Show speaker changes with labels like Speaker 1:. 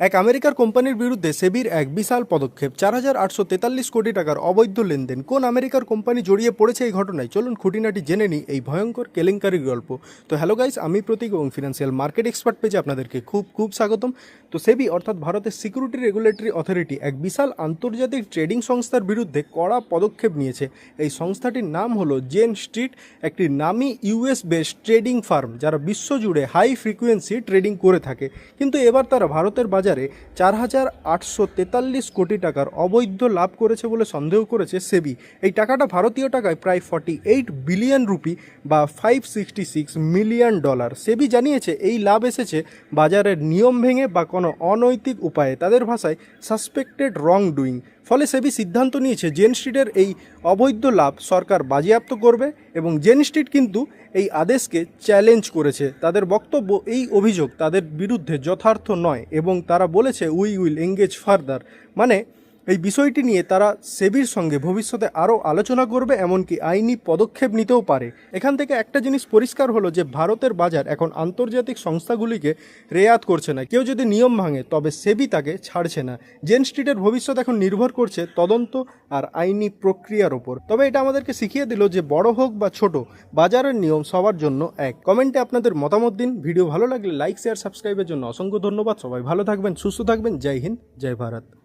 Speaker 1: এক আমেরিকার কোম্পানির বিরুদ্ধে সেবির এক বিশাল পদক্ষেপ, চার হাজার আটশো তেতাল্লিশ কোটি টাকার অবৈধ লেনদেন। কোন আমেরিকার কোম্পানি জড়িয়ে পড়েছে এই ঘটনায়? চলুন খুঁটিনাটি জেনে নিই এই ভয়ঙ্কর কেলেঙ্কারির গল্প। তো হ্যালো গাইস, আমি প্রতীক এবং ফিনান্সিয়াল মার্কেট এক্সপার্ট পেজে আপনাদেরকে খুব খুব স্বাগতম। তো সেবি, অর্থাৎ ভারতের সিকিউরিটি রেগুলেটরি অথরিটি, এক বিশাল আন্তর্জাতিক ট্রেডিং সংস্থার বিরুদ্ধে কড়া পদক্ষেপ নিয়েছে। এই সংস্থাটির নাম হলো জেন স্ট্রিট, একটি নামি ইউএস বেস ট্রেডিং ফার্ম, যারা বিশ্বজুড়ে হাই ফ্রিকোয়েন্সি ট্রেডিং করে থাকে। কিন্তু এবার তারা ভারতের বাজারে চার হাজার আটশো তেতাল্লিশ কোটি টাকার অবৈধ লাভ করেছে বলে সন্দেহ করেছে সেবি। এই টাকাটা ভারতীয় টাকায় প্রায় ফর্টি এইট বিলিয়ন রুপি বা five sixty six million dollar. SEBI জানিয়েছে, এই লাভ এসেছে বাজারের নিয়ম ভেঙে বা কোনো অনৈতিক উপায়ে, তাদের ভাষায় সাসপেক্টেড রং ডুইং ফলে সেবি সিদ্ধান্ত নিয়েছে, জেন স্ট্রিটের এই অবৈধ লাভ সরকার বাজেয়াপ্ত করবে এবং জেন স্ট্রিট কিন্তু এই আদেশকে চ্যালেঞ্জ করেছে। তাদের বক্তব্য এই অভিযোগ, তাদের বিরুদ্ধে যথার্থ নয় এবং তারা বলেছে উই উইল এঙ্গেজ ফার্দার মানে এই বিষয়টি নিয়ে তারা সেবির সঙ্গে ভবিষ্যতে আরও আলোচনা করবে, এমনকি আইনি পদক্ষেপ নিতেও পারে। এখান থেকে একটা জিনিস পরিষ্কার হলো যে, ভারতের বাজার এখন আন্তর্জাতিক সংস্থাগুলিকে রেয়াত করছে না। কেউ যদি নিয়ম ভাঙে, তবে সেবি তাকে ছাড়ছে না। জেন স্ট্রিটের ভবিষ্যৎ এখন নির্ভর করছে তদন্ত আর আইনি প্রক্রিয়ার ওপর। তবে এটা আমাদেরকে শিখিয়ে দিল যে, বড় হোক বা ছোট, বাজারের নিয়ম সবার জন্য এক। কমেন্টে আপনাদের মতামত দিন। ভিডিও ভালো লাগলে লাইক, শেয়ার, সাবস্ক্রাইবের জন্য অসংখ্য ধন্যবাদ। সবাই ভালো থাকবেন, সুস্থ থাকবেন। জয় হিন্দ, জয় ভারত।